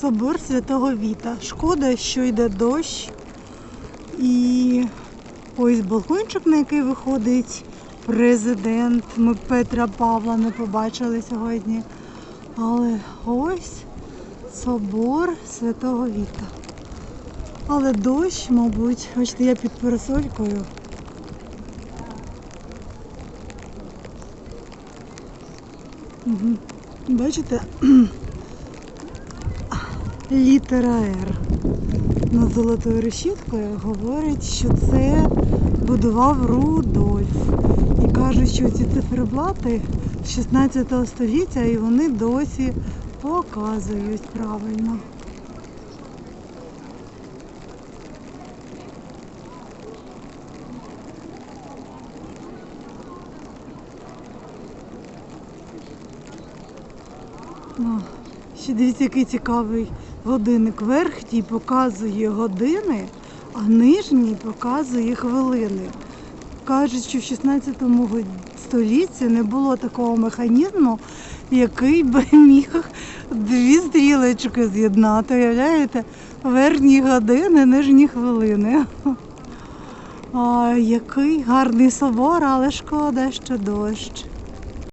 Собор Святого Віта. Шкода, що йде дощ. І ось балкончик, на який виходить президент. Ми Петра Павла не побачили сьогодні. Але ось собор Святого Віта. Але дощ, мабуть, бачите, я під парасолькою. Угу. Бачите? Літера Р над золотою решіткою говорить, що це будував Рудольф. І кажуть, що ці циферблати з 16 століття і вони досі показують правильно. О, ще дивіться, який цікавий годинник. Верхній показує години, а нижній показує хвилини. Кажуть, що в 16 го- столітті не було такого механізму, який би міг дві стрілочки з'єднати. Уявляєте? Верхні години, нижні хвилини. А, який гарний собор, але шкода, що дощ.